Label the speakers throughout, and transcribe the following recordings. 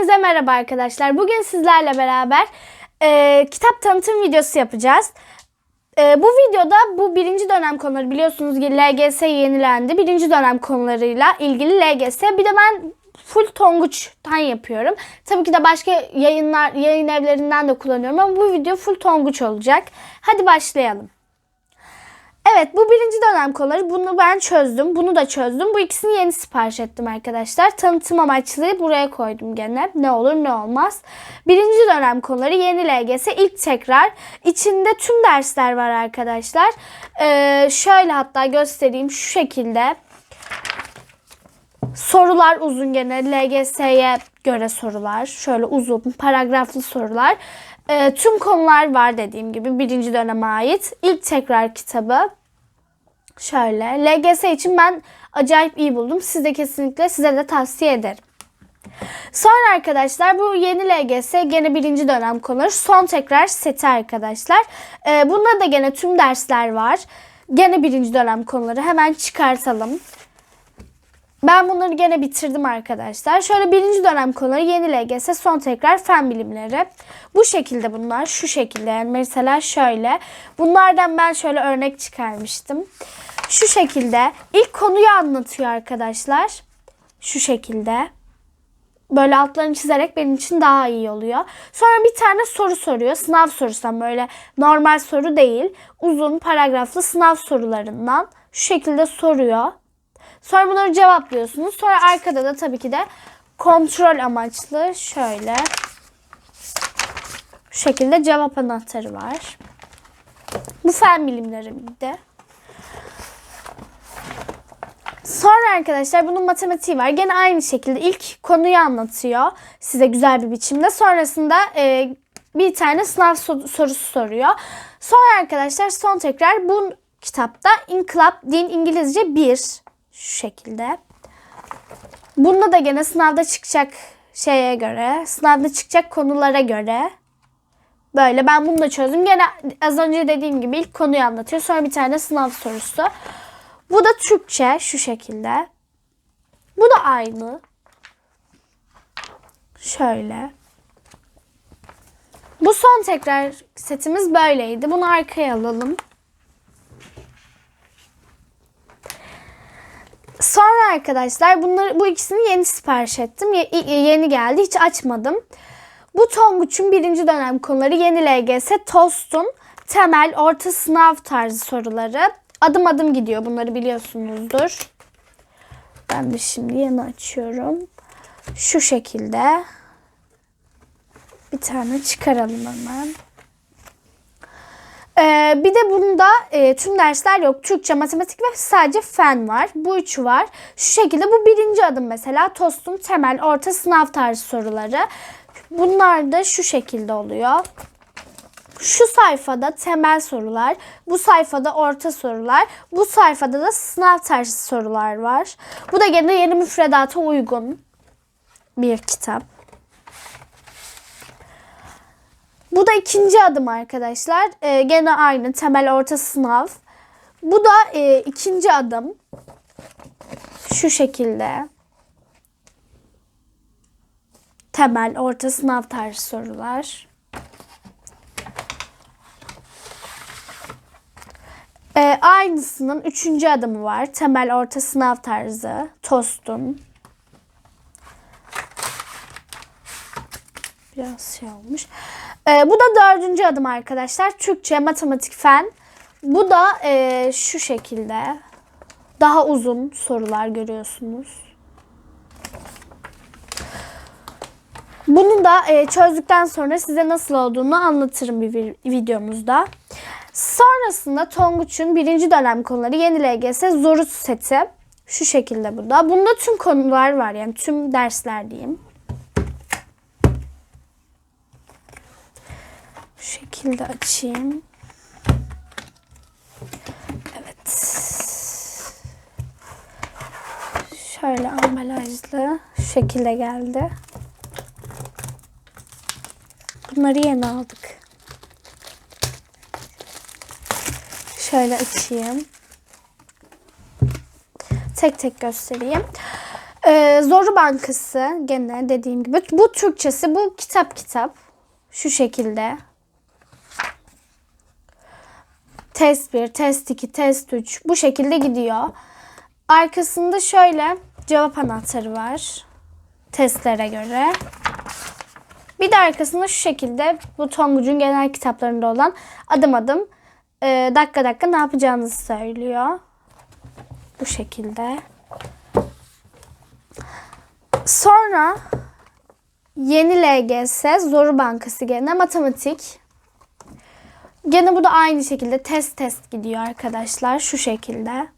Speaker 1: Hepinize merhaba arkadaşlar. Bugün sizlerle beraber e, kitap tanıtım videosu yapacağız. E, bu videoda bu birinci dönem konuları biliyorsunuz ki LGS yenilendi. Birinci dönem konularıyla ilgili LGS. Bir de ben full Tonguç'tan yapıyorum. Tabii ki de başka yayınlar yayın evlerinden de kullanıyorum ama bu video full Tonguç olacak. Hadi başlayalım. Evet bu birinci dönem konuları. Bunu ben çözdüm. Bunu da çözdüm. Bu ikisini yeni sipariş ettim arkadaşlar. Tanıtım amaçlı buraya koydum gene. Ne olur ne olmaz. Birinci dönem konuları yeni LGS ilk tekrar. İçinde tüm dersler var arkadaşlar. Ee, şöyle hatta göstereyim şu şekilde. Sorular uzun gene LGS'ye göre sorular. Şöyle uzun paragraflı sorular. Ee, tüm konular var dediğim gibi birinci döneme ait. İlk tekrar kitabı. Şöyle LGS için ben acayip iyi buldum. Siz de kesinlikle size de tavsiye ederim. Sonra arkadaşlar bu yeni LGS gene birinci dönem konuları son tekrar seti arkadaşlar. Ee, bunda da gene tüm dersler var. Gene birinci dönem konuları hemen çıkartalım. Ben bunları gene bitirdim arkadaşlar. Şöyle birinci dönem konuları yeni LGS son tekrar fen bilimleri. Bu şekilde bunlar şu şekilde yani mesela şöyle. Bunlardan ben şöyle örnek çıkarmıştım. Şu şekilde ilk konuyu anlatıyor arkadaşlar. Şu şekilde. Böyle altlarını çizerek benim için daha iyi oluyor. Sonra bir tane soru soruyor. Sınav sorusundan böyle normal soru değil. Uzun paragraflı sınav sorularından şu şekilde soruyor. Sonra bunları cevaplıyorsunuz. Sonra arkada da tabii ki de kontrol amaçlı şöyle şu şekilde cevap anahtarı var. Bu fen bilimleri bir de. Sonra arkadaşlar bunun matematiği var. Gene aynı şekilde ilk konuyu anlatıyor size güzel bir biçimde. Sonrasında e, bir tane sınav so- sorusu soruyor. Sonra arkadaşlar son tekrar bu kitapta İnkılap Din İngilizce 1 şu şekilde. Bunda da gene sınavda çıkacak şeye göre, sınavda çıkacak konulara göre böyle ben bunu da çözdüm. Gene az önce dediğim gibi ilk konuyu anlatıyor. Sonra bir tane sınav sorusu. Bu da Türkçe şu şekilde. Bu da aynı. Şöyle. Bu son tekrar setimiz böyleydi. Bunu arkaya alalım. Sonra arkadaşlar bunları bu ikisini yeni sipariş ettim. Ye- yeni geldi. Hiç açmadım. Bu Tonguç'un birinci dönem konuları yeni LGS, TOST'un temel, orta sınav tarzı soruları. Adım adım gidiyor. Bunları biliyorsunuzdur. Ben de şimdi yeni açıyorum. Şu şekilde. Bir tane çıkaralım hemen. Ee, bir de bunda e, tüm dersler yok. Türkçe, matematik ve sadece fen var. Bu üçü var. Şu şekilde bu birinci adım mesela. TOST'un temel, orta sınav tarzı soruları. Bunlar da şu şekilde oluyor. Şu sayfada temel sorular, bu sayfada orta sorular, bu sayfada da sınav tarzı sorular var. Bu da gene yeni müfredata uygun bir kitap. Bu da ikinci adım arkadaşlar. Ee, gene aynı temel orta sınav. Bu da e, ikinci adım. Şu şekilde. Temel orta sınav tarzı sorular. Ee, aynısının üçüncü adımı var. Temel orta sınav tarzı. TOST'un. Biraz şey olmuş. Ee, bu da dördüncü adım arkadaşlar. Türkçe, matematik, fen. Bu da e, şu şekilde. Daha uzun sorular görüyorsunuz. Bunu da e, çözdükten sonra size nasıl olduğunu anlatırım bir vi- videomuzda. Sonrasında Tonguç'un birinci dönem konuları yeni LGS Zorut seti. Şu şekilde bu da. Bunda tüm konular var yani tüm dersler diyeyim. Şu şekilde açayım. Evet. Şöyle ambalajlı şu şekilde geldi. Bunları yeni aldık. Şöyle açayım. Tek tek göstereyim. Ee, Zoru Bankası gene dediğim gibi. Bu Türkçesi bu kitap kitap. Şu şekilde. Test 1, test 2, test 3 bu şekilde gidiyor. Arkasında şöyle cevap anahtarı var. Testlere göre. Bir de arkasında şu şekilde bu Tonguç'un genel kitaplarında olan adım adım e, dakika dakika ne yapacağınızı söylüyor. Bu şekilde. Sonra yeni LGS Zoru Bankası gene matematik. Gene bu da aynı şekilde test test gidiyor arkadaşlar şu şekilde.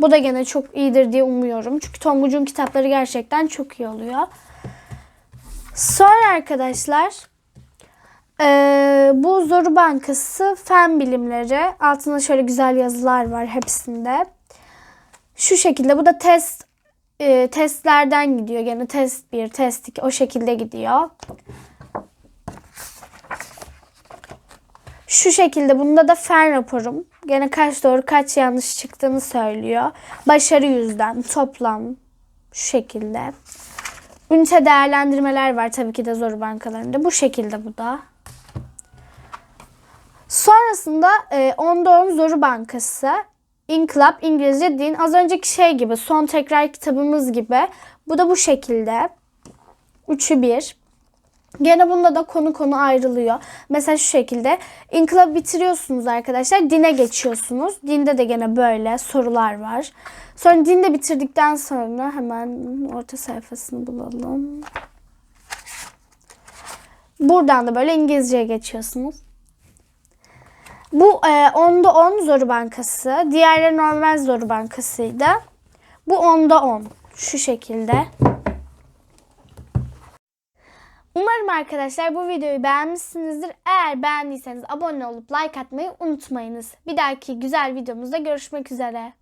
Speaker 1: Bu da gene çok iyidir diye umuyorum. Çünkü Tonguç'un kitapları gerçekten çok iyi oluyor. Sonra arkadaşlar eee, bu Zoru Bankası Fen Bilimleri. Altında şöyle güzel yazılar var hepsinde. Şu şekilde bu da test e, testlerden gidiyor. Gene test 1, test 2 o şekilde gidiyor. Şu şekilde bunda da fen raporum. Gene kaç doğru kaç yanlış çıktığını söylüyor. Başarı yüzden toplam şu şekilde. Ünite değerlendirmeler var tabii ki de zor bankalarında. Bu şekilde bu da. Sonrasında e, Onda On Zoru Bankası, İnkılap, İngilizce Din. Az önceki şey gibi, son tekrar kitabımız gibi. Bu da bu şekilde. Üçü bir. Gene bunda da konu konu ayrılıyor. Mesela şu şekilde. İnkılap bitiriyorsunuz arkadaşlar. Dine geçiyorsunuz. Dinde de gene böyle sorular var. Sonra dinde bitirdikten sonra hemen orta sayfasını bulalım. Buradan da böyle İngilizceye geçiyorsunuz. Bu e, onda 10 Zoru Bankası. Diğerleri normal Zoru Bankası'ydı. Bu onda 10. Şu şekilde. Umarım arkadaşlar bu videoyu beğenmişsinizdir. Eğer beğendiyseniz abone olup like atmayı unutmayınız. Bir dahaki güzel videomuzda görüşmek üzere.